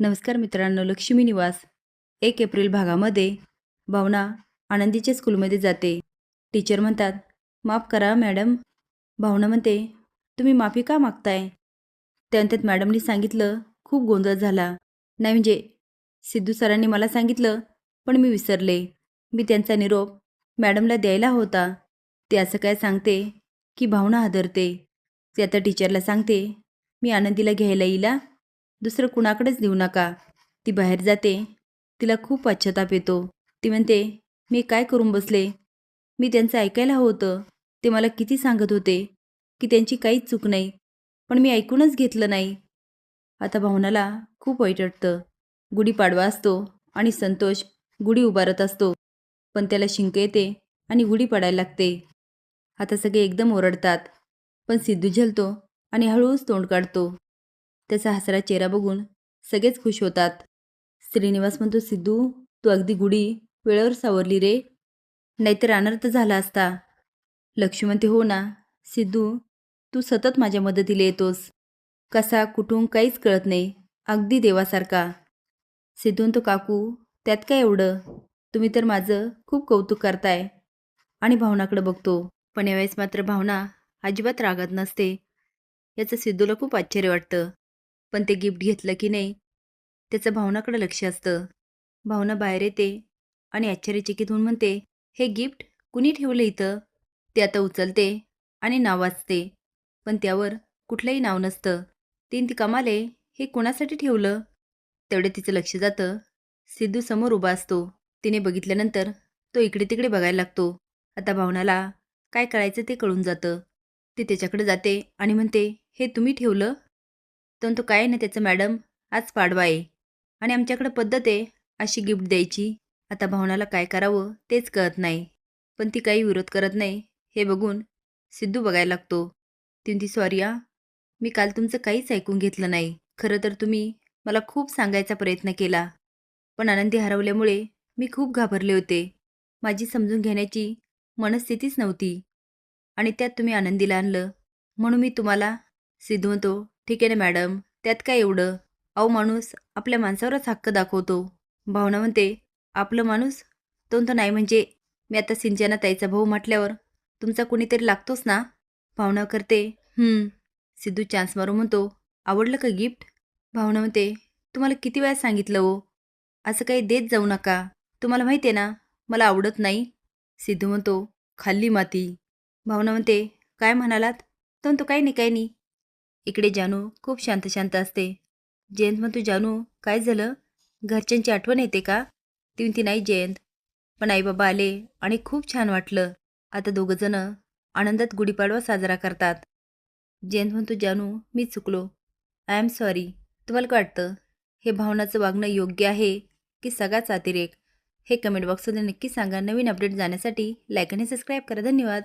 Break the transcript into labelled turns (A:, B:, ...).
A: नमस्कार मित्रांनो लक्ष्मी निवास. एक एप्रिल भागामध्ये भावना आनंदीच्या स्कूलमध्ये जाते. टीचर म्हणतात माफ करा मॅडम. भावना म्हणते तुम्ही माफी का मागताय? त्यानंतर मॅडमनी सांगितलं खूप गोंधळ झाला. नाही म्हणजे सिद्धू सरांनी मला सांगितलं पण मी विसरले. मी त्यांचा निरोप मॅडमला द्यायला होता. ते असं काय सांगते की भावना हादरते. ते आता टीचरला सांगते मी आनंदीला घ्यायला येईला? दुसरं कुणाकडेच देऊ नका. ती बाहेर जाते. तिला खूप पश्चाताप येतो. ती म्हणते मी काय करून बसले? मी त्यांचं ऐकायला होतं. ते मला किती सांगत होते की त्यांची काहीच चूक नाही. पण मी ऐकूनच घेतलं नाही. आता भावनाला खूप वाईट वाटतं. गुढीपाडवा असतो आणि संतोष गुढी उभारत असतो. पण त्याला शिंक येते आणि गुढी पाडायला लागते. आता सगळे एकदम ओरडतात. पण सिद्धू झलतो आणि हळूच तोंड काढतो. त्याचा हसरा चेहरा बघून सगळेच खुश होतात. श्रीनिवास म्हणतो सिद्धू तू अगदी गुढी वेळेवर सावरली रे. नाहीतर अनर्थ झाला असता. लक्ष्मी म्हणते हो ना. सिद्धू तू सतत माझ्या मदतीला येतोस. कसा कुठून काहीच कळत नाही. अगदी देवासारखा. सिद्धू तो काकू त्यात काय एवढं? तुम्ही तर माझं खूप कौतुक करताय आणि भावनाकडे बघतो. पण यावेळेस मात्र भावना अजिबात रागत नसते. याचं सिद्धूला खूप आश्चर्य वाटतं. पण ते गिफ्ट घेतलं की नाही त्याचं भावनाकडे लक्ष असतं. भावना बाहेर येते आणि आश्चर्यचकित होऊन म्हणते हे गिफ्ट कुणी ठेवलं इथं? ते आता उचलते आणि नाव वाचते. पण त्यावर कुठलंही नाव नसतं. तीन ती कमाले हे कोणासाठी ठेवलं? तेवढे तिचं लक्ष जातं. सिद्धू समोर उभा असतो. तिने बघितल्यानंतर तो इकडे तिकडे बघायला लागतो. आता भावनाला काय करायचं ते कळून जातं. ती त्याच्याकडे जाते आणि म्हणते हे तुम्ही ठेवलं? तर तो काय नाही त्याचं मॅडम आज पाडवा आहे. आणि आमच्याकडं पद्धत आहे अशी गिफ्ट द्यायची. आता भावनाला काय करावं तेच कळत नाही. पण ती काही विरोध करत नाही. हे बघून सिद्धू बघायला लागतो. तिंती सॉरी आ मी काल तुमचं काहीच ऐकून घेतलं नाही. खरं तर तुम्ही मला खूप सांगायचा प्रयत्न केला. पण आनंदी हरवल्यामुळे मी खूप घाबरले होते. माझी समजून घेण्याची मनस्थितीच नव्हती. आणि त्यात तुम्ही आनंदीला आणलं. म्हणून मी तुम्हाला सिद्धू म्हणतो ठीक आहे ना मॅडम. त्यात काय एवढं? अहो माणूस आपल्या माणसावरच हक्क दाखवतो. भावना म्हणते आपलं माणूस तो तर नाही म्हणजे मी आता सिंचना ताईचा भाऊ म्हटल्यावर तुमचा कोणीतरी लागतोच ना? भावना करते हम्म. सिद्धू चान्स मारू म्हणतो आवडलं का गिफ्ट भावना म्हणते तुम्हाला किती वेळा सांगितलं हो? असं काही देत जाऊ नका. तुम्हाला माहिती आहे ना मला आवडत नाही. सिद्धू म्हणतो खाल्ली माती. भावना म्हणते काय म्हणालात? तर तो काही नाही काही नाही. इकडे जानू खूप शांत शांत असते. जयंत म्हणतो जानू काय झालं? घरच्यांची आठवण येते का? ती म्हणती नाही जयंत. पण आईबाबा आले आणि खूप छान वाटलं. आता दोघंजणं आनंदात गुढीपाडवा साजरा करतात. जयंत म्हणतो जानू मी चुकलो. आय एम सॉरी तुम्हाला काय वाटतं? हे भावनाचं वागणं योग्य आहे की सगळाच अतिरेक? हे कमेंट बॉक्समध्ये नक्की सांगा. नवीन अपडेट जाण्यासाठी लाईक आणि सबस्क्राईब करा. धन्यवाद.